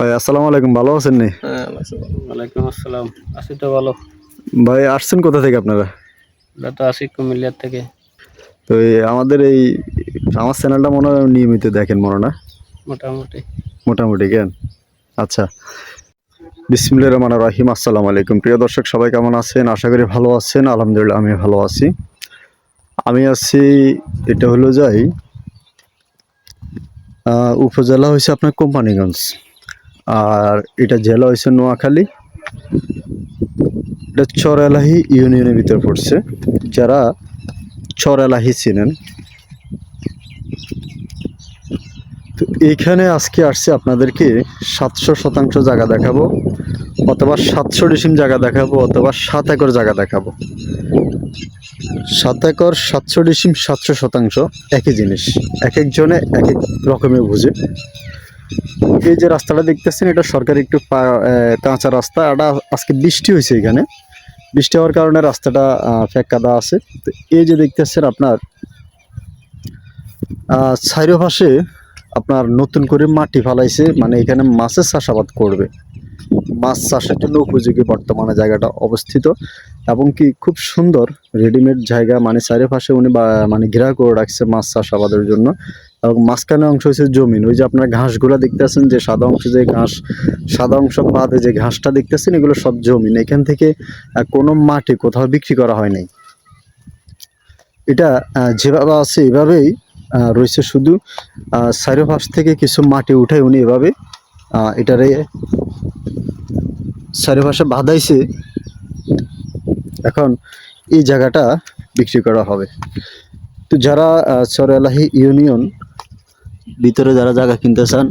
ভাই আসসালামু আলাইকুম ভালো আছেন নি? হ্যাঁ ওয়ালাইকুম আসসালাম। আছি তো ভালো। ভাই আসছেন কোথা থেকে আপনারা? তো আসি কুমিল্লার থেকে। তো আমাদের এই আমার চ্যানেলটা মনে হয় নিয়মিত দেখেন মনে না? মোটামুটি। মোটামুটি কেন? আচ্ছা। বিসমিল্লা রহমান রাহিম আসসালামু আলাইকুম। প্রিয় দর্শক সবাই কেমন আছেন? আশা করি ভালো আছেন। আলহামদুলিল্লাহ আমি ভালো আছি। আমি আছি এটা হলো যাই উপজেলা হয়েছে আপনার কোম্পানিগঞ্জ। আর এটা জেলা হয়েছে নোয়াখালী। এটা চরেলাহি ইউনিয়নের ভিতর পড়ছে। যারা চরেলাহি চিনেন। তো এইখানে আজকে আসছে আপনাদেরকে সাতশো শতাংশ জায়গা দেখাবো, অথবা সাতশো ডিসিম জায়গা দেখাবো, অথবা সাত একর জায়গা দেখাবো। সাত একর, সাতশো ডিসিম, সাতশো শতাংশ একই জিনিস। এক একজনে এক এক রকমের বুঝে। এই যে রাস্তাটা দেখতেছেন, এটা সরকারি একটু কাঁচা রাস্তা। এটা আজকে বৃষ্টি হয়েছে এখানে। বৃষ্টি হওয়ার কারণে রাস্তাটা ফেক্কাদা আছে। তো এই যে দেখতেছেন আপনার চাইরো পাশে আপনার নতুন করে মাটি ফালাইছে। মানে এখানে মাছের চাষাবাদ করবে। মাছ চাষের জন্য উপযোগী বর্তমানে জায়গাটা অবস্থিত। এবং কি খুব সুন্দর রেডিমেড জায়গা। মানে চারিপাশে উনি মানে ঘেরা করে রাখছে মাছ চাষাবাদের জন্য। এবং মাঝখানে অংশ হচ্ছে জমিন। ওই যে আপনার ঘাসগুলো দেখতেছেন, যে সাদা অংশ যে ঘাস, সাদা অংশ বাদে যে ঘাসটা দেখতেছেন, এগুলো সব জমিন। এখান থেকে কোনো মাটি কোথাও বিক্রি করা হয় নাই। এটা যেভাবে আছে এভাবেই রয়েছে শুধু চারিপাশ থেকে কিছু মাটি উঠে উনি এভাবে এটারে চারিপাশে বাঁধাইছে। এখন এই জায়গাটা বিক্রি করা হবে। তো যারা চরেলাহি ইউনিয়ন ভিতরে যারা জায়গা কিনতে চান,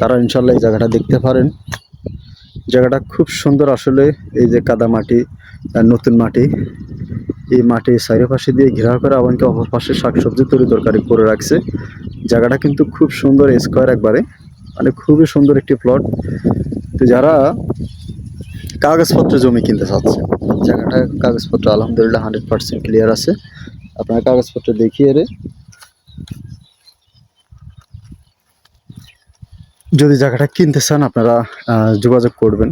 তারা ইনশাল্লাহ এই জায়গাটা দেখতে পারেন। জায়গাটা খুব সুন্দর আসলে, এই যে কাদা মাটি নতুন মাটি। এই মাটি চারিপাশে দিয়ে ঘেরা করে এমনকি অপর পাশে শাকসবজি তরি তরকারি করে রাখছে। জায়গাটা কিন্তু খুব সুন্দর স্কোয়ার একবারে মানে খুবই সুন্দর একটি প্লট তো যারা কাগজপত্র জমি কিনতে চাচ্ছে জায়গাটা কাগজপত্র আলহামদুলিল্লাহ হান্ড্রেড পার্সেন্ট ক্লিয়ার আছে। আপনার কাগজপত্র দেখিয়ে রে যদি জায়গাটা কিনতে চান, আপনারা যোগাযোগ করবেন।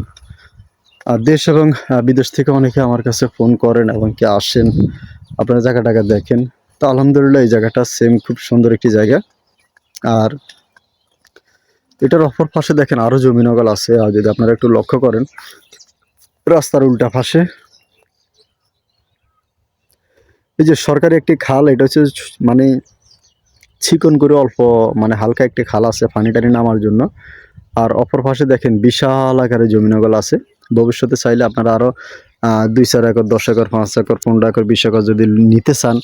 আর দেশ এবং বিদেশ থেকে অনেকে আমার কাছে ফোন করেন এবং কি আসেন। আপনারা জায়গাটাকে দেখেন। তো আলহামদুলিল্লাহ, এই জায়গাটা সেম খুব সুন্দর একটি জায়গা। আর এটার অপর পাশে দেখেন আরও জমিনগল আছে। আর যদি আপনারা একটু লক্ষ্য করেন, রাস্তার উল্টা পাশে। এই যে সরকারি একটি খাল, এটা হচ্ছে মানে চিকন করে অল্প মানে হালকা একটি খাল আছে পানি টানি নামার জন্য। আর অপর পাশে দেখেন বিশাল আকারে জমিনগল আছে। ভবিষ্যতে চাইলে আপনারা আরও দুই চার একর দশ একর পাঁচ একর পনেরো একর বিশ একর যদি নিতে চান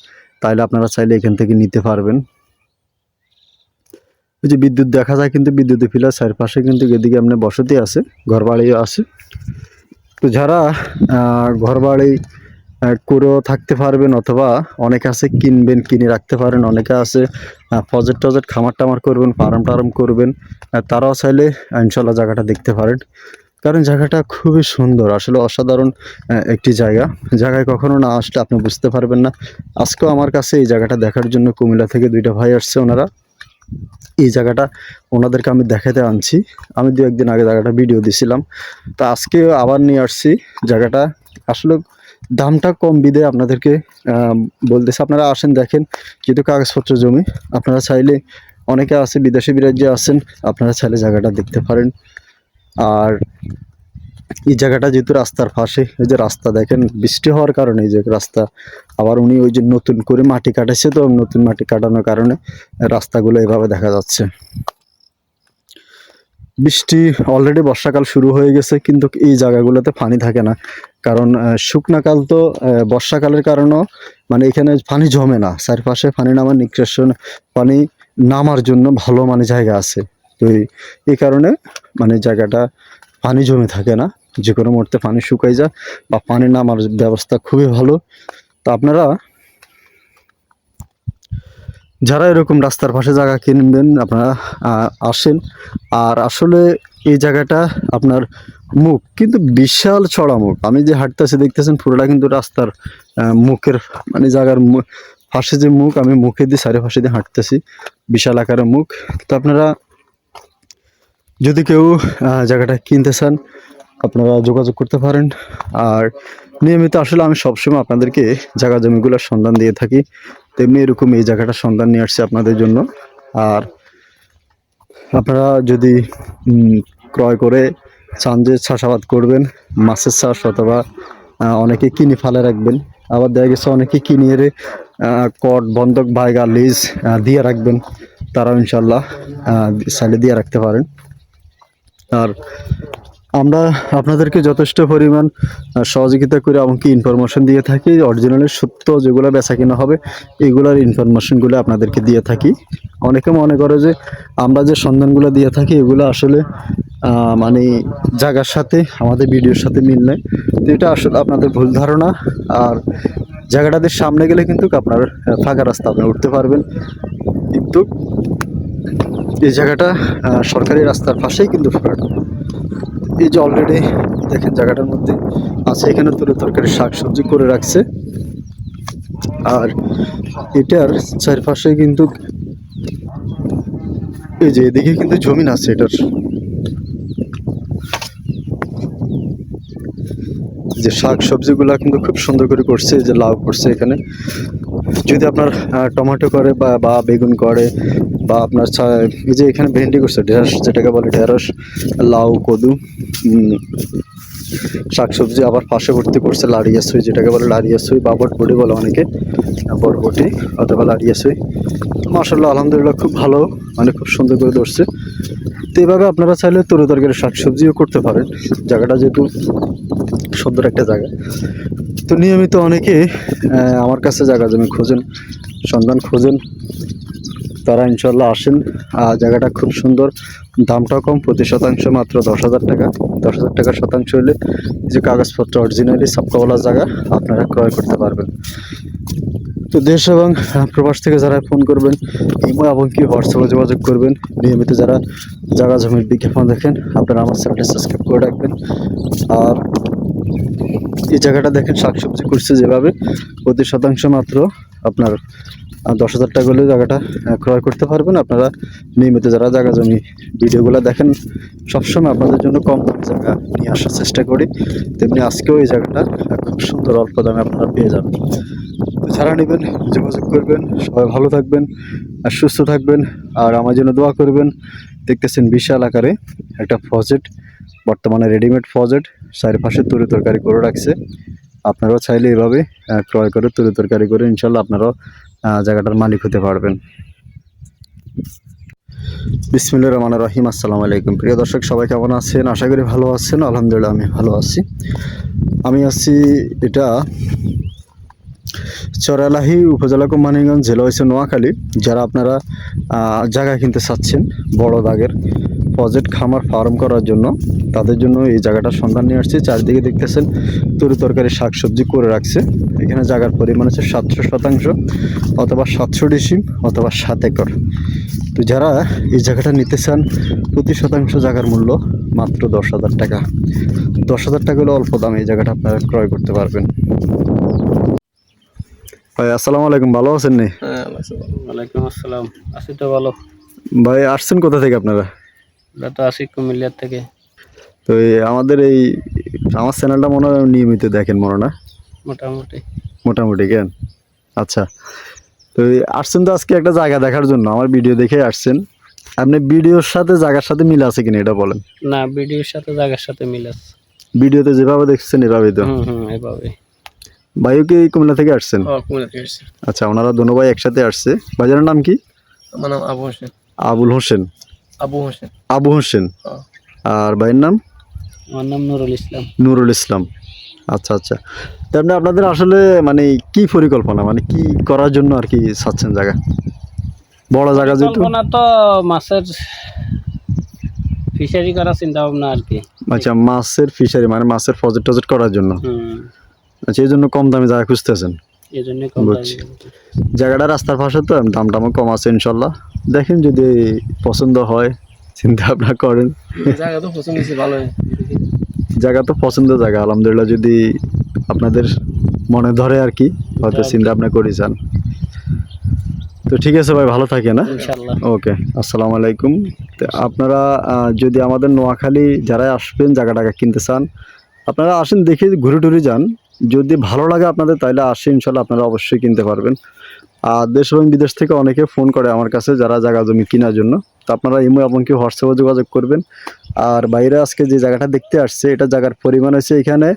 তাহলে আপনারা চাইলে এখান থেকে নিতে পারবেন। ওই যে বিদ্যুৎ দেখা যায় কিন্তু বিদ্যুতের পিলার চারপাশে কিন্তু এদিকে আপনার বসতি আছে ঘর বাড়িও আছে। তো যারা আহ, করেও থাকতে পারবেন অথবা অনেকে আছে কিনবেন, কিনে রাখতে পারেন, অনেকে আছে প্রজেক্ট টজেক্ট খামার টামার করবেন, ফার্ম টার্ম করবেন তারাও চাইলে ইনশাল্লাহ জায়গাটা দেখতে পারেন। কারণ জায়গাটা খুবই সুন্দর, আসলে অসাধারণ একটি জায়গা। জায়গায় কখনো না আসলে আপনি বুঝতে পারবেন না। আজকেও আমার কাছে এই জায়গাটা দেখার জন্য কুমিল্লা থেকে দুইটা ভাই আসছে ওনারা। এই জায়গাটা ওনাদেরকে আমি দেখাতে আনছি। আমি দু একদিন আগে জায়গাটা ভিডিও দিছিলাম। তো আজকে আবার নিয়ে আসছি জায়গাটা। আসলে দামটা কম বিদে আপনাদেরকে বলতেছে। আপনারা আসেন, দেখেন, যেহেতু কাগজপত্র জমি, আপনারা চাইলে অনেকে আছে, বিদেশি বিরাজ্যে আছেন, আপনারা চাইলে জায়গাটা দেখতে পারেন। আর এই জায়গাটা যেহেতু রাস্তার পাশে, এই যে রাস্তা দেখেন, বৃষ্টি হওয়ার কারণে এই যে রাস্তা, আবার উনি ওই যে নতুন করে মাটি কাটাইছে তো, নতুন মাটি কাটানোর কারণে রাস্তাগুলো এভাবে দেখা যাচ্ছে। বৃষ্টি অলরেডি বর্ষাকাল শুরু হয়ে গেছে, কিন্তু এই জায়গাগুলোতে পানি থাকে না। কারণ শুকনাকাল তো বর্ষাকালের কারণেও মানে এখানে পানি জমে না। চারপাশে পানি নামার নিষ্কাশন পানি নামার জন্য ভালো মানে জায়গা আছে। তো এই কারণে মানে জায়গাটা পানি জমে থাকে না। যে কোনো মুহূর্তে পানি শুকাই যায় বা পানি নামার ব্যবস্থা খুবই ভালো। তো আপনারা যারা এরকম রাস্তার পাশে জায়গা কিনবেন, আপনারা আসেন। আর আসলে এই জায়গাটা আপনার মুখ, কিন্তু বিশাল ছড়া মুখ। আমি যে হাঁটতেছি, দেখতেছেন পুরোটা কিন্তু রাস্তার মুখের মানে জায়গার পাশে যে মুখ, আমি মুখে দিয়ে চারিপাশে দিয়ে হাঁটতেছি। বিশাল আকারের মুখ। তো আপনারা যদি কেউ জায়গাটা কিনতে চান আপনারা যোগাযোগ করতে পারেন। আর নিয়মিত আসলে আমি সবসময় আপনাদেরকে জায়গা জমিগুলোর সন্ধান দিয়ে থাকি। তেমনি এরকম এই জায়গাটার সন্ধান নিয়ে আসছি আপনাদের জন্য। আর আপনারা যদি ক্রয় করে চান যে চাষাবাদ করবেন মাছের চাষ অথবা অনেকে কিনে ফেলে রাখবেন আবার দেখা গেছে অনেকে আহ, কট বন্ধক বাইগা লিজ দিয়ে রাখবেন তারাও ইনশাল্লাহ সাইডে দিয়ে রাখতে পারেন। আর আমরা আপনাদেরকে যথেষ্ট পরিমাণ সহযোগিতা করে এমনকি ইনফরমেশন দিয়ে থাকি অরিজিনালের সত্য যেগুলো বেচা কিনা হবে, এগুলোর ইনফরমেশনগুলো আপনাদেরকে দিয়ে থাকি। অনেকে মনে করে যে আমরা যে সন্ধানগুলো দিয়ে থাকি, এগুলো আসলে মানে জায়গার সাথে, আমাদের ভিডিওর সাথে মিল নেই। তো এটা আসলে আপনাদের ভুল ধারণা। আর জায়গাটাদের সামনে গেলে কিন্তু আপনার ফাঁকা রাস্তা, আপনি উঠতে পারবেন। কিন্তু এই জায়গাটা সরকারি রাস্তার পাশেই কিন্তু ফ্ল্যাট এই যে অলরেডি দেখেন জায়গাটার মধ্যে আছে, এখানে তরি তরকারি, শাকসবজি করে রাখছে। আর এটার চারপাশে কিন্তু এই যে এদিকে কিন্তু জমিন আছে এটার। যে শাক সবজিগুলা কিন্তু খুব সুন্দর করে করছে যে লাউ করছে এখানে। যদি আপনার টমেটো করে বা বা বেগুন করে বা আপনার এই যে এখানে ভেন্ডি করছে, ঢেঁড়স যেটাকে বলে ঢেঁড়স, লাউ, কদু শাকসবজি আবার পাশে ভর্তি করছে লাড়িয়া সুই, যেটাকে বলে লাড়িয়া সুই বা বটবটি বলে অনেকে, বটবটি অথবা লাড়িয়া সুই। মাসাল্লাহ আলহামদুলিল্লাহ খুব ভালো মানে খুব সুন্দর করে ধরছে। তো এভাবে আপনারা চাইলে তরু তরকারি শাকসবজিও করতে পারেন। জায়গাটা যেহেতু সুন্দর একটা জায়গা। তো নিয়মিত অনেকে আমার কাছে জায়গা জমি খোঁজেন, সন্ধান খোঁজেন। তারা ইনশাল্লাহ আসেন। আর জায়গাটা খুব সুন্দর। দামটা কম, প্রতি শতাংশ মাত্র দশ হাজার টাকা। দশ হাজার টাকা শতাংশ হলে যে কাগজপত্র অরিজিনালি সবকাওয়ালা জায়গা, আপনারা ক্রয় করতে পারবেন। তো দেশ এবং প্রবাস থেকে যারা ফোন করবেন ইমো এবং কি হোয়াটসঅ্যাপে যোগাযোগ করবেন, নিয়মিত যারা জায়গা জমির বিজ্ঞাপন দেখেন, আপনারা আমার চ্যানেলটা সাবস্ক্রাইব করে রাখবেন। আর এই জায়গাটা দেখেন, শাকসবজি করছে যেভাবে। প্রতি শতাংশ মাত্র আপনার দশ হাজার টাকা হলে জায়গাটা ক্রয় করতে পারবেন। আপনারা নিয়মিত যারা জায়গা জমি ভিডিওগুলো দেখেন, সবসময় আপনাদের জন্য কম জায়গা নিয়ে আসার চেষ্টা করি। তেমনি আজকেও এই জায়গাটা খুব সুন্দর অল্প দামে আপনারা পেয়ে যাবেন। তো যারা নেবেন, যোগাযোগ করবেন, সবাই ভালো থাকবেন আর সুস্থ থাকবেন। আর আমার জন্য দোয়া করবেন, দেখতেছেন বিশাল আকারে একটা প্রজেক্ট বর্তমানে রেডিমেড প্রজেক্ট চারিপাশে তরি তরকারি করে রাখছে। আপনারাও চাইলে এভাবে ক্রয় করে তরি তরকারি করে ইনশাল্লাহ আপনারাও জায়গাটার মালিক হতে পারবেন। বিসমিল্লা রহমান রহিম, আসসালামু আলাইকুম। প্রিয় দর্শক, সবাই কেমন আছেন? আশা করি ভালো আছেন। আলহামদুলিল্লাহ, আমি ভালো আছি। আমি আছি এটা চরালাহি উপজেলা কোম্পানিগঞ্জ জেলা হয়েছে নোয়াখালী। যারা আপনারা জায়গা কিনতে চাচ্ছেন, বড় দাগের প্রজেক্ট খামার ফার্ম করার জন্য। তাদের জন্য এই জায়গাটার সন্ধান নিয়ে আসছে। চারদিকে দেখতেছেন তরি তরকারি শাকসবজি করে রাখছে। এখানে জায়গার পরিমাণ হচ্ছে সাতশো শতাংশ অথবা সাতশো ডিসিম অথবা সাত একর। তো যারা এই জায়গাটা নিতে চান প্রতি শতাংশ জায়গার মূল্য মাত্র দশ হাজার টাকা। দশ হাজার টাকা হলে অল্প দামে এই জায়গাটা আপনারা ক্রয় করতে পারবেন। ভাই আসসালামু আলাইকুম। ভালো আছেন নি? ওয়ালাইকুম আসসালাম। আছি তো ভালো। ভাই আসছেন কোথা থেকে আপনারা? তো আসি কুমিল্লার থেকে। তো এই আমাদের এই আমার চ্যানেলটা মনে হয় নিয়মিত দেখেন মনে না? মোটামুটি। মোটামুটি কেন? আচ্ছা। তো আসছেন তো আজকে একটা জায়গা দেখার জন্য আমার ভিডিও দেখে আসছেন। আপনি ভিডিওর সাথে জায়গার সাথে মিল আছে কিনা এটা বলেন? না ভিডিওর সাথে জায়গার সাথে মিল আছে। ভিডিওতে যেভাবে দেখছেন এভাবেই তো? হুম হুম এভাবে ভাইও কি কুমিল্লা থেকে আসছেন? কুমিল্লা থেকে আসছি। আচ্ছা ওনারা দুনো ভাই একসাথে আসছে। বাজারের নাম কি? আমার নাম আবু হোসেন। আবুল হোসেন। আবু হোসেন। আবু হোসেন। হ্যাঁ। আর ভাইয়ের নাম? আমার নাম নুরুল ইসলাম। নুরুল ইসলাম। আচ্ছা আচ্ছা। তারপরে আপনাদের আসলে মানে কি পরিকল্পনা? মানে কি করার জন্য আর কি চাচ্ছেন জায়গা? বড় জায়গা যেহেতু। তো মাছের ফিশারি করার চিন্তা ভাবনা আর কি। আচ্ছা মাছের ফিশারি মানে মাছের প্রজেক্ট টজেক্ট করার জন্য। আচ্ছা এই জন্য কম দামে জায়গা খুঁজতেছেন। এই জন্য কম বুঝছি। জায়গাটা রাস্তার পাশে তো দাম টামও কম আছে ইনশাল্লাহ। দেখেন যদি পছন্দ হয় চিন্তা ভাবনা করেন। জায়গা তো পছন্দ হয়েছে ভালো জায়গা তো পছন্দ জায়গা আলহামদুলিল্লাহ যদি আপনাদের মনে ধরে আর কি হয়তো চিন্তা ভাবনা করে যান। তো ঠিক আছে ভাই ভালো থাকে না ওকে আসসালামু আলাইকুম। আপনারা যদি আমাদের নোয়াখালী যারাই আসবেন জায়গা টাকা কিনতে চান আপনারা আসেন দেখে ঘুরে টুরে যান। যদি ভালো লাগে আপনাদের তাহলে আসে, ইনশাল্লাহ আপনারা অবশ্যই কিনতে পারবেন। আর দেশ এবং বিদেশ থেকে অনেকে ফোন করে আমার কাছে, যারা জায়গা জমি কেনার জন্য। তো আপনারা ইমো এমনকি হোয়াটসঅ্যাপে যোগাযোগ করবেন। আর বাইরে আজকে যে জায়গাটা দেখতে আসছে, এটা জায়গার পরিমাণ হচ্ছে এখানে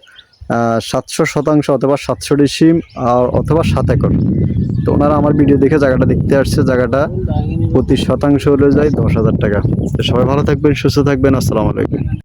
সাতশো শতাংশ অথবা সাতশো ডিসিম, আর অথবা সাত একর। তো ওনারা আমার ভিডিও দেখে জায়গাটা দেখতে আসছে, জায়গাটা প্রতি শতাংশ হলে যায় দশ হাজার টাকা। তো সবাই ভালো থাকবেন, সুস্থ থাকবেন, আসসালামু আলাইকুম।